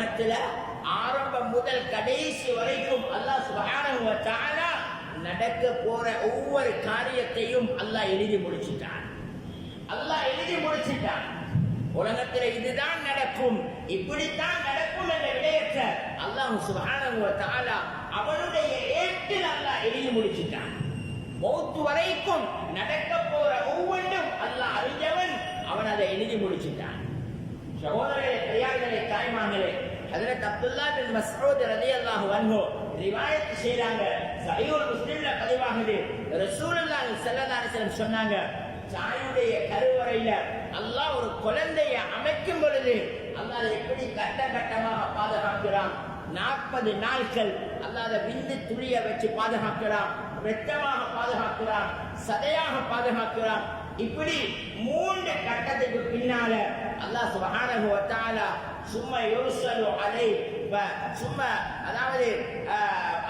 உலகத்துல ஆரம்பம் முதல் கடைசி வரைக்கும் அல்லாஹ் சுபஹானஹு வ தஆலா நடக்க போற ஒவ்வொரு காரியத்தையும் அல்லாஹ் எழுதி முடிச்சிட்டான். அல்லாஹ் எழுதி முடிச்சிட்டான். உலகத்துல இதுதான் நடக்கும். இப்படித்தான் நடக்கும் என்ற விடயத்தை அல்லாஹ் சுபஹானஹு வ தஆலா அவனுடைய ஏட்டில் அல்லாஹ் எழுதி முடிச்சிட்டான். மௌத்து வரைக்கும் நடக்க போற ஒவ்வொன்றும் அல்லாஹ் அறிஞ்சவன் அவன் அதை எழுதி முடிச்சிட்டான். சகோதரர்களே பெரியார்களே தாய்மார்களே ஹஜரத் அப்துல்லா பின் மஸ்ஊத் ரலியல்லாஹு அன்ஹு ரிவாயத் செய்றாங்க. சஹீஹுல் முஸ்லிம்ல பதிவாகுது. ரசூலுல்லாஹி ஸல்லல்லாஹு அலைஹி வஸல்லம் சொன்னாங்க தாயுடைய கருவறையில அல்லாஹ் ஒரு குழந்தையை அமைக்கும் பொழுது அல்லாஹ் எப்படி கட்ட கட்டமாக பாதுகாக்கிறான்? நாற்பது நாட்கள் அல்லாத விந்து துளிய வச்சு பாதுகாக்கிறான். வெட்டமாக பாதுகாக்கிறான். சதையாக பாதுகாக்கிறான். இப்படி மூன்று கட்டத்துக்கு பின்னால அல்லாஹ் சுபஹானஹு வ தஆலா சும்மா யோசனு அலை வ- சும்மா அதாவது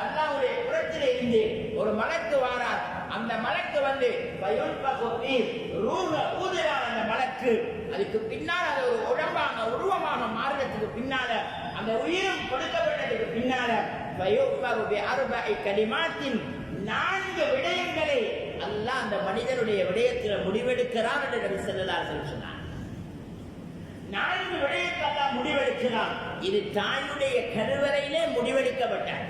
அல்லாவுடைய புறத்தில் இருந்து ஒரு மலக்கு வாரார். அந்த மலக்கு வந்து வயுன்பகு ஃபீஹ், ரூஹ ஊதுறார் அந்த மலக்கு. அதுக்கு பின்னால் அது ஒரு உடம்பாக உருவமாக மாறுறதுக்கு பின்னால அந்த உயிரும் கொடுக்கப்பட்டதுக்கு பின்னால வயுன்பகு பி அர்பஇ நான்கு விடயங்களை அல்லாஹ் அந்த மனிதனுடைய விடயத்தில் முடிவெடுக்கிறார் என்று செல்லலார் ஸல்லல்லாஹு சொன்னார். நான்கு விடயத்தை அல்லாஹ் முடிவெடுக்கிறான். இது தாயுடைய கருவறையிலே முடிவெடுக்கப்பட்டார்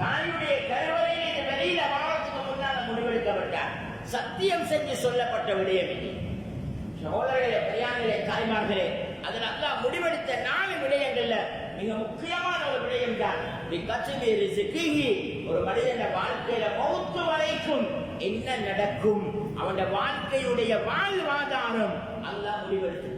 தாயுடைய கருவறையிலே இந்த வெளியில வாரத்துக்கு முன்னால முடிவெடுக்கப்பட்டார். சத்தியம் செஞ்சு சொல்லப்பட்ட விடயம் இது. சகோதரர்களே பெரியார்களே தாய்மார்களே அதில் அல்லா முடிவெடுத்த நாலு விடயங்கள்ல மிக முக்கியமான ஒரு விடயம் தான். ஒரு மனிதன வாழ்க்கையில மௌத்து வரைக்கும் என்ன நடக்கும்? அவனோட வாழ்க்கையுடைய வாழ்வாதாரம். அல்லாஹ் முடிவெடுத்து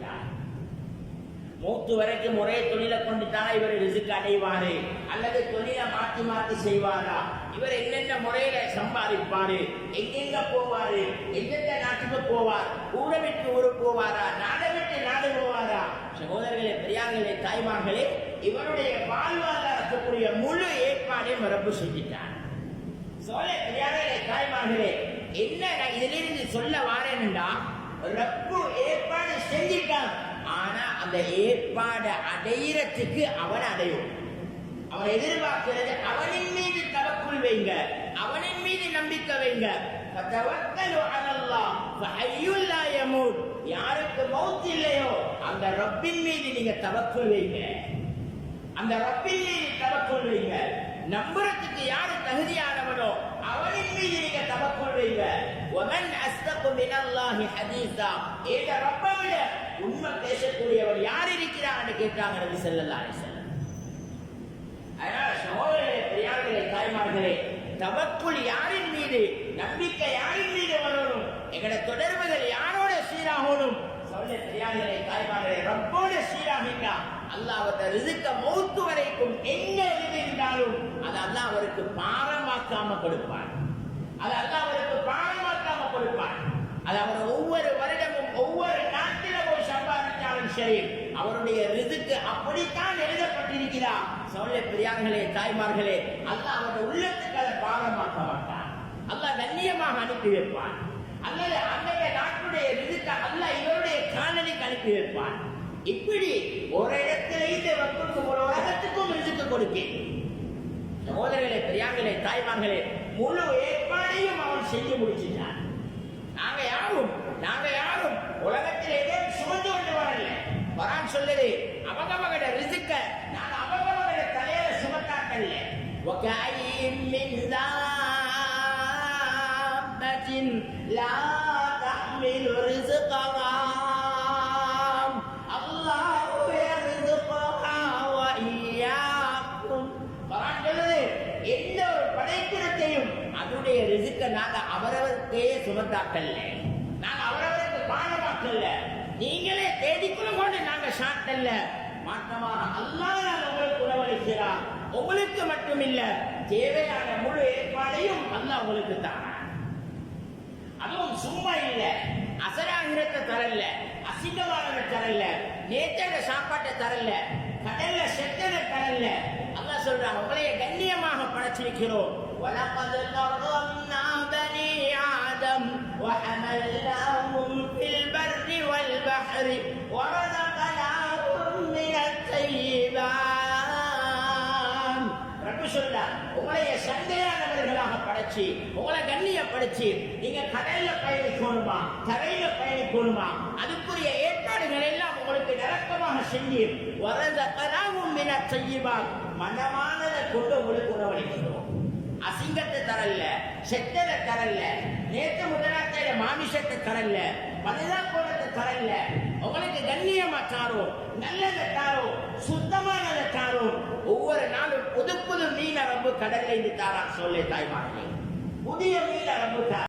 மூத்து வரைக்கும் ஒரே தொழிலை கொண்டு தான் இவர் ரிசுக்கு அடைவாரு. அல்லது தொழிலை மாற்றி மாற்றி செய்வாரா? இவர் என்னென்ன முறையில சம்பாதிப்பாரு? எங்கெங்க போவாரு? எந்தெந்த நாட்டுக்கு போவார்? ஊரை விட்டு ஊரு போவாரா? நாடு விட்டு நாடு போவாரா? சகோதரர்களே பெரியார்களே தாய்மார்களே இவருடைய வாழ்வாதாரத்துக்குரிய முழு ஏற்பாடையும் மரபு செஞ்சிட்டார். சோழ பெரியார்களே தாய்மார்களே என்ன நான் இதிலிருந்து சொல்ல வாரேன்டா ரப்பு ஏற்பாடு செஞ்சிட்டான் அந்த ஏற்பாடை அடையிறதுக்கு அவன் அடையும். அவன் எதிர்பார்க்கிறது அவனின் மீது தவக்குள் வைங்க. அவனின் மீது நம்பிக்கை வைங்க. யாருக்கு மௌத் இல்லையோ அந்த ரப்பின் மீது நீங்க தவக்குள் வைங்க. அந்த ரப்பின் மீது தவக்குள் வைங்க. நம்புறதுக்கு யாரு தகுதியானவனோ அவனின் மீது நீங்க தவக்கொள்வீங்க ஒமன் அஸ்தகும் இனல்லாஹி ஹதீஸா. ஏக ரப்ப விட உண்மை பேசக்கூடியவர் யார் இருக்கிறான்னு கேட்டாங்க நபி ஸல்லல்லாஹு அலைஹி வஸல்லம். அதனால சகோதரர்களே பெரியார்களே தாய்மார்களே தவக்குள் யாரின் மீது நம்பிக்கை யாரின் மீது வரணும் எங்களோட தொடர்புகள் யாரோ அல்லாஹ் அவருடைய ரிசுக்க மௌத்து வரைக்கும் எங்க இருந்தாலும் அது அல்லாஹ் அவருக்கு பாரமாக்காம கொடுப்பான் அது அல்லாஹ் அவருக்கு பாரமாக்காம கொடுப்பான் அது அவர் ஒவ்வொரு வருடமும் ஒவ்வொரு நாட்டில போய் சம்பாதிச்சாலும் சரி அவருடைய ரிதுக்கு அப்படித்தான் எழுதப்பட்டிருக்கிறா சொல்ல பெரியார்களே தாய்மார்களே அல்லாஹ் அவருடைய உள்ளத்துக்கு அதை பாரமாக்க மாட்டான் அல்லாஹ் கண்ணியமாக அனுப்பி வைப்பான் அல்லது அன்றைய நாட்டுடைய ரிதுக்க அல்லாஹ் இவருடைய காணொலிக்கு அனுப்பி வைப்பான் இப்படி ஒரு இடத்துல இருந்து வக்குக்கு ஒரு உலகத்துக்கும் ரிதுக்கு கொடுக்கேன் சகோதரர்களே பெரியார்களே தாய்மார்களே முழு ஏற்பாடையும் அவன் செஞ்சு முடிச்சிட்டான் நாங்க யாரும் நாங்க யாரும் உலகத்தில் எதையும் சுமந்து கொண்டு வரல வரான் சொல்லுது அவங்கவங்களோட ரிசுக்க நாங்க அவங்கவங்களோட தலையில சுமத்தாக்கல்ல وكأين من دابة لا تحمل رزقها அவரவருக்கே சுமந்தாக்கல்ல நாங்க அவரவருக்கு பாடமாக்கல்ல நீங்களே தேடிக்குள்ள கொண்டு நாங்க சாத்தல்ல மாற்றமான அல்லாஹ் நாங்க உங்களுக்கு உணவளிக்கிறார். உங்களுக்கு மட்டுமில்ல தேவையான முழு ஏற்பாடையும் அல்லாஹ் உங்களுக்கு தான் அதுவும் சும்மா இல்ல அசராகிரத்தை தரல அசிங்கமானவ தரல நேற்ற சாப்பாட்டை தரல கடல்ல செத்தனை தரல அல்லா சொல்றாங்க உங்களைய கண்ணியமாக படைச்சிருக்கிறோம். வலப்பது தொடர்ந்து وآدم وحملناهم في البر والبحر ورزقناهم من الطيبات. رب சொல்லா உங்களைய சந்தையானவர்களாக படைச்சு உங்களை கண்ணியப்படுத்தி நீங்க கடல்ல பயணிக்கணுமா தரையில பயணிக்கணுமா அதுக்குரிய ஏற்பாடுகள் எல்லாம் உங்களுக்கு நிரக்கமாக செஞ்சு வரத கதாவும் மின செய்யுமா மனமானதை கொண்டு உங்களுக்கு உணவளிக்கிறோம். அசிங்கத்தை தரல செத்ததை தரல நேற்று முதலாத்தையில மாமிசத்தை தரல மனிதா கோலத்தை தரல உங்களுக்கு கண்ணியமா தாரும் நல்லதை தாரும் சுத்தமானதை தாரும். ஒவ்வொரு நாளும் புது புது மீன ரம்பு கடல்ல இருந்து தாரா சொல்லி தாய்மார்களே. புதிய மீன ரம்பு தாரா